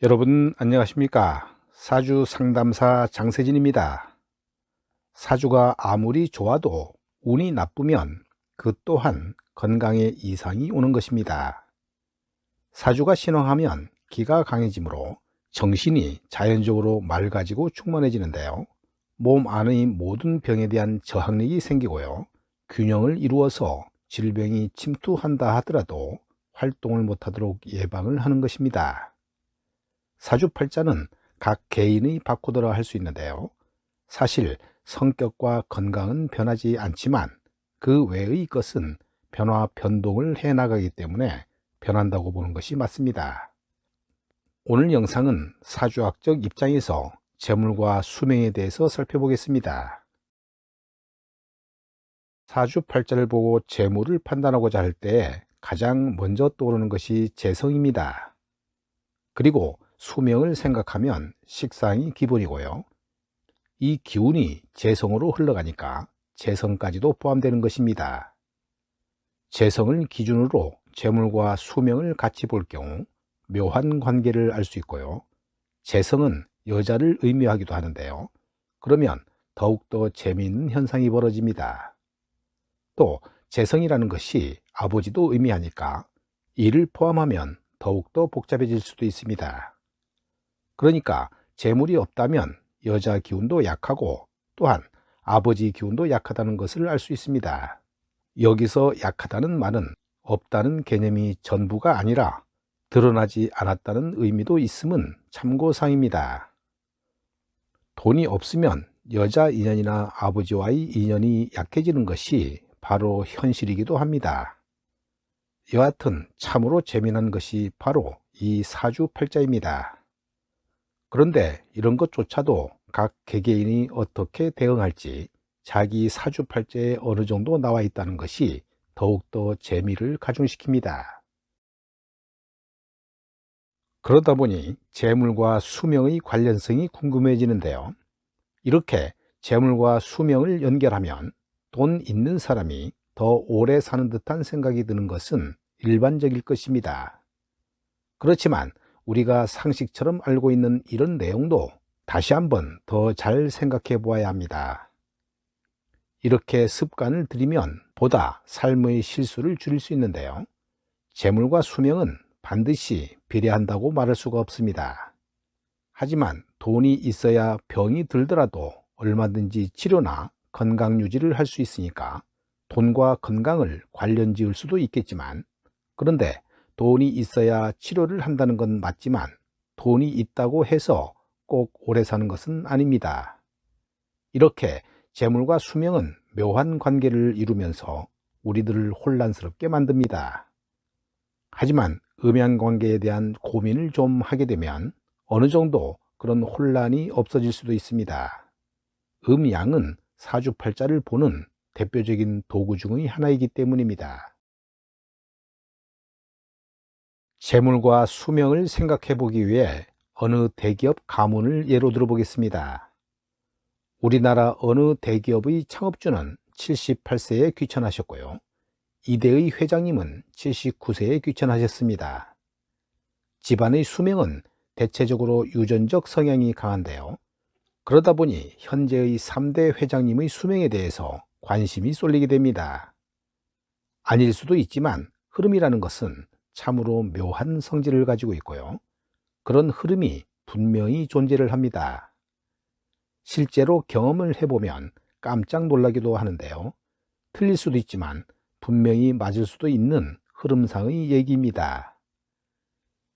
여러분 안녕하십니까? 사주 상담사 장세진입니다. 사주가 아무리 좋아도 운이 나쁘면 그 또한 건강에 이상이 오는 것입니다. 사주가 신왕하면 기가 강해지므로 정신이 자연적으로 맑아지고 충만해지는데요. 몸 안의 모든 병에 대한 저항력이 생기고요. 균형을 이루어서 질병이 침투한다 하더라도 활동을 못하도록 예방을 하는 것입니다. 사주팔자는 각 개인의 바꾸더라 할 수 있는데요. 사실 성격과 건강은 변하지 않지만 그 외의 것은 변화 변동을 해 나가기 때문에 변한다고 보는 것이 맞습니다. 오늘 영상은 사주학적 입장에서 재물과 수명에 대해서 살펴보겠습니다. 사주팔자를 보고 재물을 판단하고자 할 때 가장 먼저 떠오르는 것이 재성입니다. 그리고 수명을 생각하면 식상이 기본이고요. 이 기운이 재성으로 흘러가니까 재성까지도 포함되는 것입니다. 재성을 기준으로 재물과 수명을 같이 볼 경우 묘한 관계를 알 수 있고요. 재성은 여자를 의미하기도 하는데요. 그러면 더욱더 재미있는 현상이 벌어집니다. 또 재성이라는 것이 아버지도 의미하니까 이를 포함하면 더욱더 복잡해질 수도 있습니다. 그러니까 재물이 없다면 여자 기운도 약하고 또한 아버지 기운도 약하다는 것을 알 수 있습니다. 여기서 약하다는 말은 없다는 개념이 전부가 아니라 드러나지 않았다는 의미도 있음은 참고사항입니다. 돈이 없으면 여자 인연이나 아버지와의 인연이 약해지는 것이 바로 현실이기도 합니다. 여하튼 참으로 재미난 것이 바로 이 사주팔자입니다. 그런데 이런 것조차도 각 개개인이 어떻게 대응할지 자기 사주팔자에 어느 정도 나와 있다는 것이 더욱더 재미를 가중시킵니다. 그러다 보니 재물과 수명의 관련성이 궁금해지는데요. 이렇게 재물과 수명을 연결하면 돈 있는 사람이 더 오래 사는 듯한 생각이 드는 것은 일반적일 것입니다. 그렇지만 우리가 상식처럼 알고 있는 이런 내용도 다시 한번 더 잘 생각해 보아야 합니다. 이렇게 습관을 들이면 보다 삶의 실수를 줄일 수 있는데요. 재물과 수명은 반드시 비례한다고 말할 수가 없습니다. 하지만 돈이 있어야 병이 들더라도 얼마든지 치료나 건강 유지를 할 수 있으니까 돈과 건강을 관련 지을 수도 있겠지만 그런데 돈이 있어야 치료를 한다는 건 맞지만 돈이 있다고 해서 꼭 오래 사는 것은 아닙니다. 이렇게 재물과 수명은 묘한 관계를 이루면서 우리들을 혼란스럽게 만듭니다. 하지만 음양 관계에 대한 고민을 좀 하게 되면 어느 정도 그런 혼란이 없어질 수도 있습니다. 음양은 사주팔자를 보는 대표적인 도구 중의 하나이기 때문입니다. 재물과 수명을 생각해 보기 위해 어느 대기업 가문을 예로 들어보겠습니다. 우리나라 어느 대기업의 창업주는 78세에 귀천하셨고요. 이대의 회장님은 79세에 귀천하셨습니다. 집안의 수명은 대체적으로 유전적 성향이 강한데요. 그러다 보니 현재의 3대 회장님의 수명에 대해서 관심이 쏠리게 됩니다. 아닐 수도 있지만 흐름이라는 것은 참으로 묘한 성질을 가지고 있고요. 그런 흐름이 분명히 존재를 합니다. 실제로 경험을 해보면 깜짝 놀라기도 하는데요. 틀릴 수도 있지만 분명히 맞을 수도 있는 흐름상의 얘기입니다.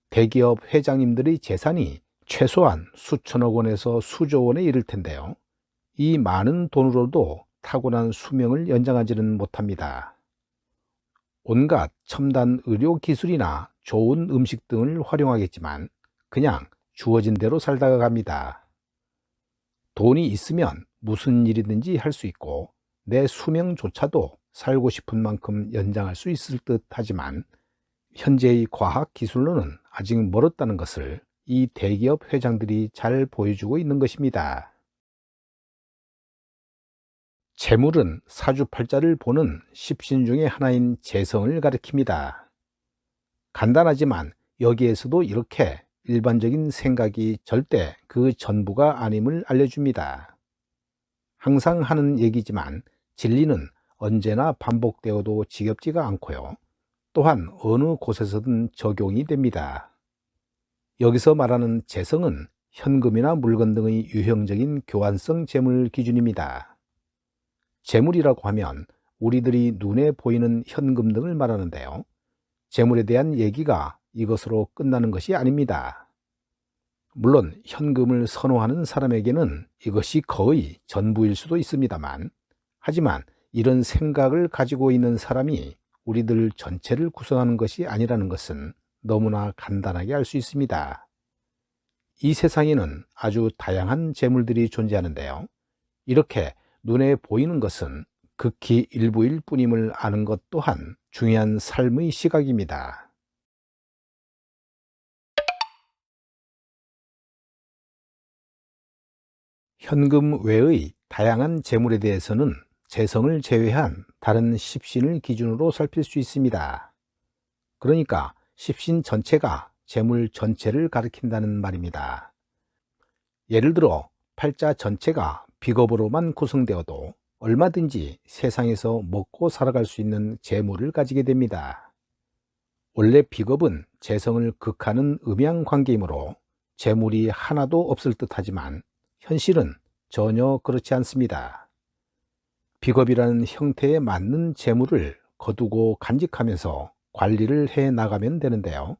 대기업 회장님들의 재산이 최소한 수천억 원에서 수조 원에 이를 텐데요. 이 많은 돈으로도 타고난 수명을 연장하지는 못합니다. 온갖 첨단 의료 기술이나 좋은 음식 등을 활용하겠지만 그냥 주어진 대로 살다가 갑니다. 돈이 있으면 무슨 일이든지 할 수 있고 내 수명조차도 살고 싶은 만큼 연장할 수 있을 듯 하지만 현재의 과학 기술로는 아직 멀었다는 것을 이 대기업 회장들이 잘 보여주고 있는 것입니다. 재물은 사주팔자를 보는 십신 중의 하나인 재성을 가리킵니다. 간단하지만 여기에서도 이렇게 일반적인 생각이 절대 그 전부가 아님을 알려줍니다. 항상 하는 얘기지만 진리는 언제나 반복되어도 지겹지가 않고요. 또한 어느 곳에서든 적용이 됩니다. 여기서 말하는 재성은 현금이나 물건 등의 유형적인 교환성 재물 기준입니다. 재물이라고 하면 우리들이 눈에 보이는 현금 등을 말하는데요. 재물에 대한 얘기가 이것으로 끝나는 것이 아닙니다. 물론 현금을 선호하는 사람에게는 이것이 거의 전부일 수도 있습니다만, 하지만 이런 생각을 가지고 있는 사람이 우리들 전체를 구성하는 것이 아니라는 것은 너무나 간단하게 알 수 있습니다. 이 세상에는 아주 다양한 재물들이 존재하는데요. 이렇게 눈에 보이는 것은 극히 일부일 뿐임을 아는 것 또한 중요한 삶의 시각입니다. 현금 외의 다양한 재물에 대해서는 재성을 제외한 다른 십신을 기준으로 살필 수 있습니다. 그러니까 십신 전체가 재물 전체를 가리킨다는 말입니다. 예를 들어 팔자 전체가 비겁으로만 구성되어도 얼마든지 세상에서 먹고 살아갈 수 있는 재물을 가지게 됩니다. 원래 비겁은 재성을 극하는 음양 관계이므로 재물이 하나도 없을 듯 하지만 현실은 전혀 그렇지 않습니다. 비겁이라는 형태에 맞는 재물을 거두고 간직하면서 관리를 해 나가면 되는데요.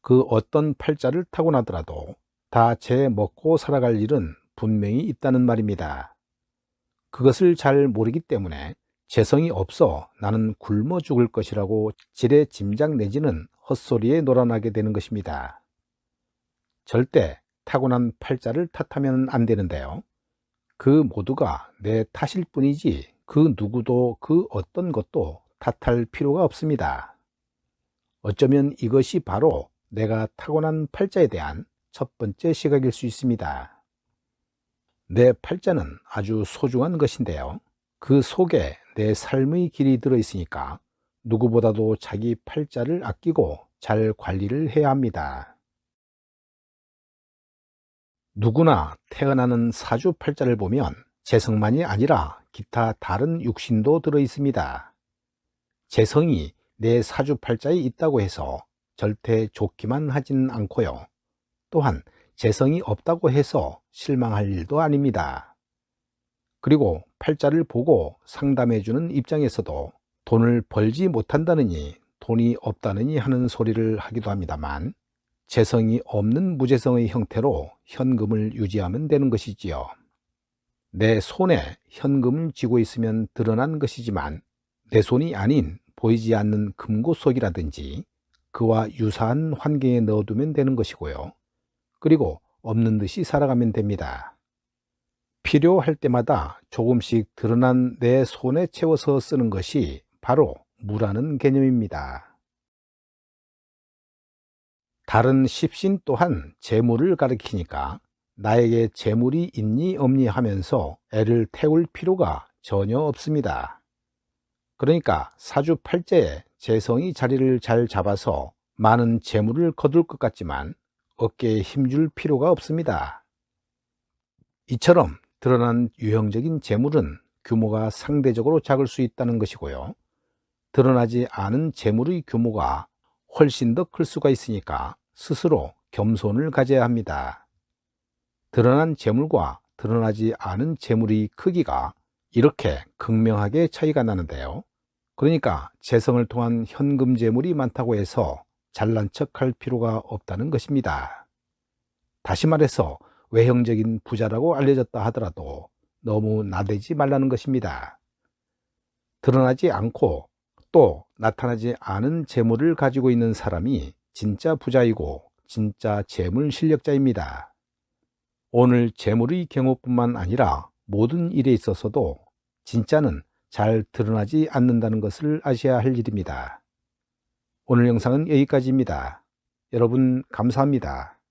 그 어떤 팔자를 타고나더라도 다 제 먹고 살아갈 일은 분명히 있다는 말입니다. 그것을 잘 모르기 때문에 재성이 없어 나는 굶어 죽을 것이라고 지레 짐작 내지는 헛소리에 놀아나게 되는 것입니다. 절대 타고난 팔자를 탓하면 안 되는데요. 그 모두가 내 탓일 뿐이지 그 누구도 그 어떤 것도 탓할 필요가 없습니다. 어쩌면 이것이 바로 내가 타고난 팔자에 대한 첫 번째 시각일 수 있습니다. 내 팔자는 아주 소중한 것인데요. 그 속에 내 삶의 길이 들어있으니까 누구보다도 자기 팔자를 아끼고 잘 관리를 해야 합니다. 누구나 태어나는 사주 팔자를 보면 재성만이 아니라 기타 다른 육신도 들어 있습니다. 재성이 내 사주 팔자에 있다고 해서 절대 좋기만 하진 않고요. 또한 재성이 없다고 해서 실망할 일도 아닙니다. 그리고 팔자를 보고 상담해주는 입장에서도 돈을 벌지 못한다느니 돈이 없다느니 하는 소리를 하기도 합니다만 재성이 없는 무재성의 형태로 현금을 유지하면 되는 것이지요. 내 손에 현금을 쥐고 있으면 드러난 것이지만 내 손이 아닌 보이지 않는 금고 속이라든지 그와 유사한 환경에 넣어두면 되는 것이고요. 그리고 없는 듯이 살아가면 됩니다. 필요할 때마다 조금씩 드러난 내 손에 채워서 쓰는 것이 바로 무라는 개념입니다. 다른 십신 또한 재물을 가리키니까 나에게 재물이 있니 없니 하면서 애를 태울 필요가 전혀 없습니다. 그러니까 사주팔자에 재성이 자리를 잘 잡아서 많은 재물을 거둘 것 같지만 어깨에 힘줄 필요가 없습니다. 이처럼 드러난 유형적인 재물은 규모가 상대적으로 작을 수 있다는 것이고요. 드러나지 않은 재물의 규모가 훨씬 더 클 수가 있으니까 스스로 겸손을 가져야 합니다. 드러난 재물과 드러나지 않은 재물의 크기가 이렇게 극명하게 차이가 나는데요. 그러니까 재성을 통한 현금 재물이 많다고 해서 잘난 척할 필요가 없다는 것입니다. 다시 말해서 외형적인 부자라고 알려졌다 하더라도 너무 나대지 말라는 것입니다. 드러나지 않고 또 나타나지 않은 재물을 가지고 있는 사람이 진짜 부자이고 진짜 재물 실력자입니다. 오늘 재물의 경우뿐만 아니라 모든 일에 있어서도 진짜는 잘 드러나지 않는다는 것을 아셔야 할 일입니다. 오늘 영상은 여기까지입니다. 여러분 감사합니다.